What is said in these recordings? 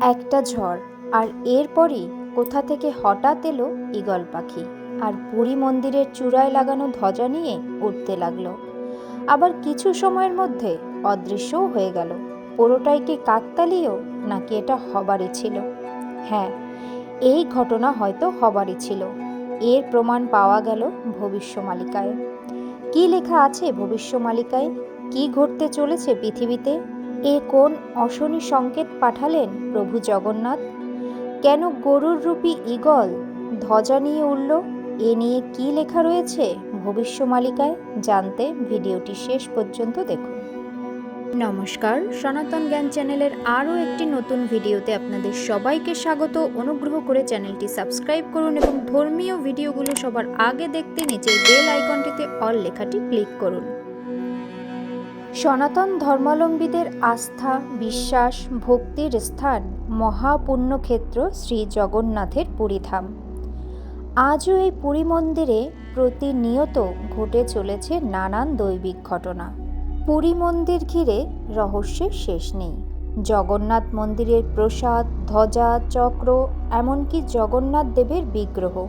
একটা ঝড়, আর এরপরই কোথা থেকে হঠাৎ এলো ঈগল পাখি। আর পুরী মন্দিরের চূড়ায় লাগানো ধ্বজা নিয়ে উঠতে লাগল। আবার কিছু সময়ের মধ্যে অদৃশ্যও হয়ে গেল। পুরোটাই কি কাকতালীয়, নাকি এটা হবারই ছিল? হ্যাঁ এই ঘটনা হয়তো হবারই ছিল। এর প্রমাণ পাওয়া গেল ভবিষ্যমালিকায় কি লেখা আছে ভবিষ্যমালিকায় কি ঘটতে চলেছে পৃথিবীতে? এ কোন অশনি সংকেত পাঠালেন প্রভু জগন্নাথ? কেন গরুর রূপী ঈগল ধ্বজা নিয়ে উঠল? এ নিয়ে কি লেখা রয়েছে ভবিষ্যমালিকায়? জানতে ভিডিওটি শেষ পর্যন্ত দেখুন। নমস্কার, সনাতন জ্ঞান চ্যানেলের আরও একটি নতুন ভিডিওতে আপনাদের সবাইকে স্বাগত। অনুগ্রহ করে চ্যানেলটি সাবস্ক্রাইব করুন এবং ধর্মীয় ভিডিওগুলো সবার আগে দেখতে নিচের বেল আইকনটিতে অল লেখাটি ক্লিক করুন। সনাতন ধর্মাবলম্বীদের আস্থা, বিশ্বাস, ভক্তির স্থান মহাপুণ্যক্ষেত্র শ্রী জগন্নাথের পুরীধাম। আজও এই পুরী মন্দিরে প্রতিনিয়ত ঘটে চলেছে নানান দৈবিক ঘটনা। পুরী মন্দির ঘিরে রহস্যের শেষ নেই। জগন্নাথ মন্দিরের প্রসাদ, ধ্বজা, চক্র, এমনকি জগন্নাথ দেবের বিগ্রহ,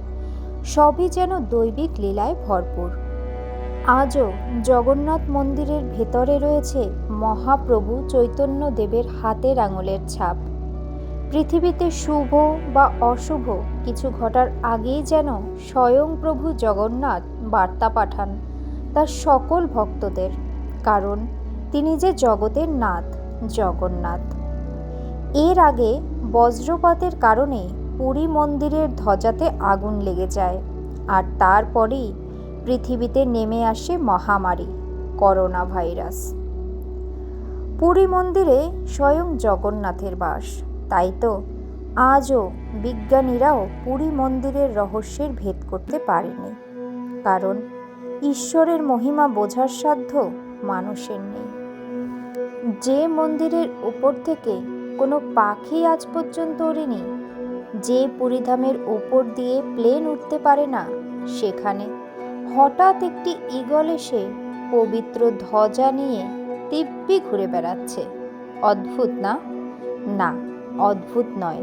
সবই যেন দৈবিক লীলায় ভরপুর। আজও জগন্নাথ মন্দিরের ভেতরে রয়েছে মহাপ্রভু চৈতন্য দেবের হাতের আঙুলের ছাপ। পৃথিবীতে শুভ বা অশুভ কিছু ঘটার আগেই যেন স্বয়ং প্রভু জগন্নাথ বার্তা পাঠান তার সকল ভক্তদের, কারণ তিনি যে জগতের নাথ, জগন্নাথ। এর আগে বজ্রপাতের কারণে পুরী মন্দিরের ধ্বজাতে আগুন লেগে যায়, আর তারপরেই পৃথিবীতে নেমে আসে মহামারী করোনা ভাইরাস পুরী মন্দিরে স্বয়ং জগন্নাথের বাস। তাই তো আজও বিজ্ঞানীরাও পুরী মন্দিরের রহস্যের ভেদ করতে পারেনি। কারণ ঈশ্বরের মহিমা বোঝার সাধ্য মানুষের নেই। যে মন্দিরের উপর থেকে কোনো পাখি আজ পর্যন্ত ওড়েনি, যে পুরীধামের উপর দিয়ে প্লেন উঠতে পারে না, সেখানে হঠাৎ একটি ঈগল এসে পবিত্র ধ্বজা নিয়ে দিব্যি ঘুরে বেড়াচ্ছে। অদ্ভুত না? না, অদ্ভুত নয়।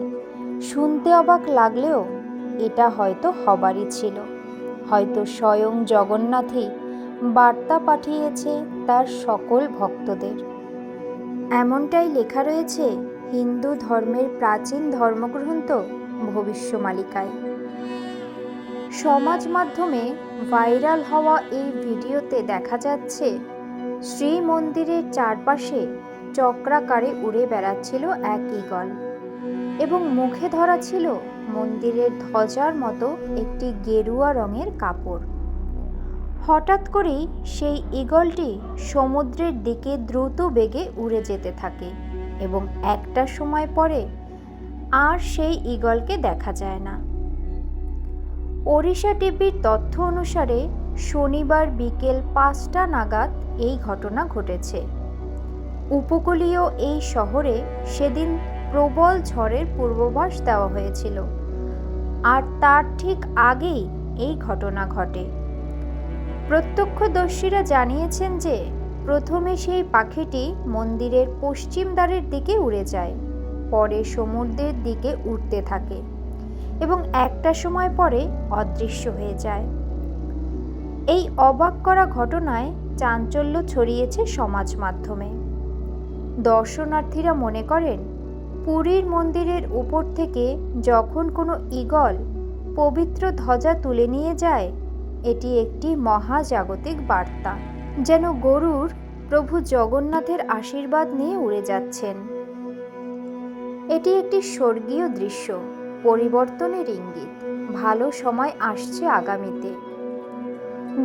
শুনতে অবাক লাগলেও এটা হয়তো হবারই ছিল। হয়তো স্বয়ং জগন্নাথই বার্তা পাঠিয়েছে তার সকল ভক্তদের। এমনটাই লেখা রয়েছে হিন্দু ধর্মের প্রাচীন ধর্মগ্রন্থ ভবিষ্যমালিকায়। সমাজ মাধ্যমে ভাইরাল হওয়া এই ভিডিওতে দেখা যাচ্ছে শ্রী মন্দিরের চারপাশে চক্রাকারে উড়ে বেড়াচ্ছিল এক ঈগল এবং মুখে ধরা ছিল মন্দিরের ধ্বজার মতো একটি গেরুয়া রঙের কাপড়। হঠাৎ করেই সেই ঈগলটি সমুদ্রের দিকে দ্রুত বেগে উড়ে যেতে থাকে এবং একটা সময় পরে আর সেই ঈগলকে দেখা যায় না। ওড়িশা টিভির তথ্য অনুসারে শনিবার বিকেল পাঁচটা নাগাদ এই ঘটনা ঘটেছে। উপকূলীয় এই শহরে সেদিন প্রবল ঝড়ের পূর্বাভাস দেওয়া হয়েছিল। আর তার ঠিক আগেই এই ঘটনা ঘটে। প্রত্যক্ষদর্শীরা জানিয়েছেন যে, প্রথমে সেই পাখিটি মন্দিরের পশ্চিম দ্বারের দিকে উড়ে যায়, পরে সমুদ্রের দিকে উঠতে থাকে। এবং একটা সময় পরে অদৃশ্য হয়ে যায়। এই অবাক করা ঘটনায় চাঞ্চল্য ছড়িয়েছে সমাজ মাধ্যমে। দর্শনার্থীরা মনে করেন, পুরীর মন্দিরের উপর থেকে যখন কোনো ঈগল পবিত্র ধ্বজা তুলে নিয়ে যায়, এটি একটি মহাজাগতিক বার্তা, যেন গরুর প্রভু জগন্নাথের আশীর্বাদ নিয়ে উড়ে যাচ্ছেন। এটি একটি স্বর্গীয় দৃশ্য। পরিবর্তনের ইঙ্গিত। ভালো সময় আসছে আগামীতে।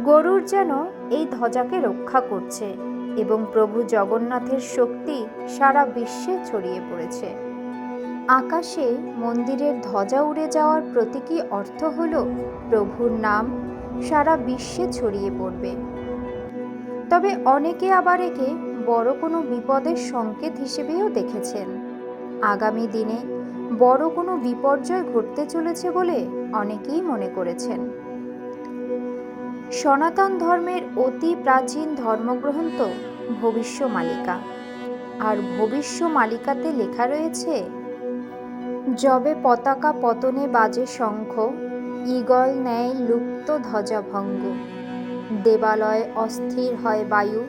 গরুর যেন এই ধ্বজাকে রক্ষা করছে এবং প্রভু জগন্নাথের শক্তি সারা বিশ্বে ছড়িয়ে পড়েছে। আকাশে মন্দিরের ধ্বজা উড়ে যাওয়ার প্রতীকী অর্থ হল প্রভুর নাম সারা বিশ্বে ছড়িয়ে পড়বে। তবে অনেকে আবার একে বড় কোনো বিপদের সংকেত হিসেবেও দেখেছেন। আগামী দিনে বড় কোনো বিপর্যয় ঘটতে চলেছে বলে অনেকেই মনে করেছেন। সনাতন ধর্মের অতি প্রাচীন ধর্মগ্রন্থ ভবিষ্য মালিকা। আর ভবিষ্য মালিকাতে লেখা রয়েছে, যবে পতাকা পতনে বাজে শঙ্খ, ঈগল ন্যায় লুপ্ত ধ্বজাভঙ্গ দেবালয় অস্থির হয় বায়ু,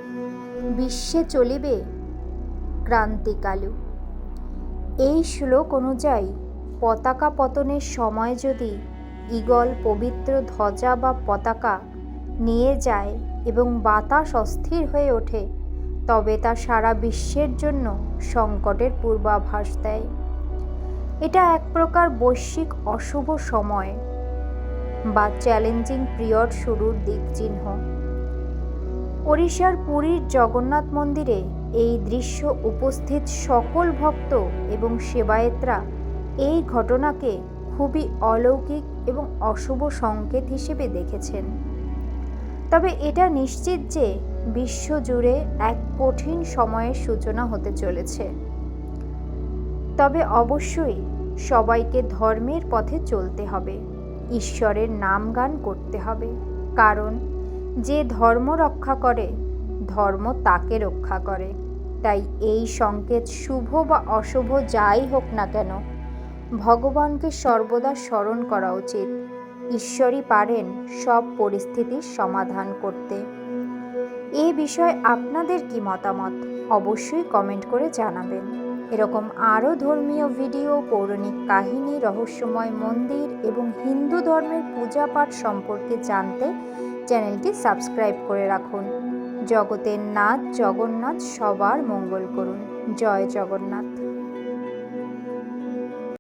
বিশ্বে চলিবে ক্রান্তিকালু। এই শ্লোক অনুযায়ী, পতাকা পতনের সময় যদি ঈগল পবিত্র ধ্বজা বা পতাকা নিয়ে যায় এবং বাতাস অস্থির হয়ে ওঠে, তবে তা সারা বিশ্বের জন্য সংকটের পূর্বাভাস দেয়। এটা এক প্রকার বৈশ্বিক অশুভ সময় বা চ্যালেঞ্জিং পিরিয়ড শুরুর দিক চিহ্ন ওড়িশার পুরীর জগন্নাথ মন্দিরে এই দৃশ্য উপস্থিত সকল ভক্ত এবং সেবায়েতরা এই ঘটনাকে খুবই অলৌকিক এবং অশুভ সংকেত হিসেবে দেখেছেন। তবে এটা নিশ্চিত যে বিশ্বজুড়ে এক কঠিন সময়ের সূচনা হতে চলেছে। তবে অবশ্যই সবাইকে ধর্মের পথে চলতে হবে, ঈশ্বরের নাম গান করতে হবে, কারণ যে ধর্ম রক্ষা করে, ধর্ম তাকে রক্ষা করে। তাই এই সংকেত শুভ বা অশুভ যাই হোক না কেন, ভগবানকে সর্বদা স্মরণ করা উচিত। ঈশ্বরই পারেন সব পরিস্থিতির সমাধান করতে। এই বিষয়ে আপনাদের কি মতামত? অবশ্যই কমেন্ট করে জানাবেন। এরকম আরও ধর্মীয় ভিডিও, পৌরাণিক কাহিনী, রহস্যময় মন্দির এবং হিন্দু ধর্মের পূজা পাঠ সম্পর্কে জানতে চ্যানেলটি সাবস্ক্রাইব করে রাখুন। জগতের নাথ জগন্নাথ সবার মঙ্গল করুন। জয় জগন্নাথ।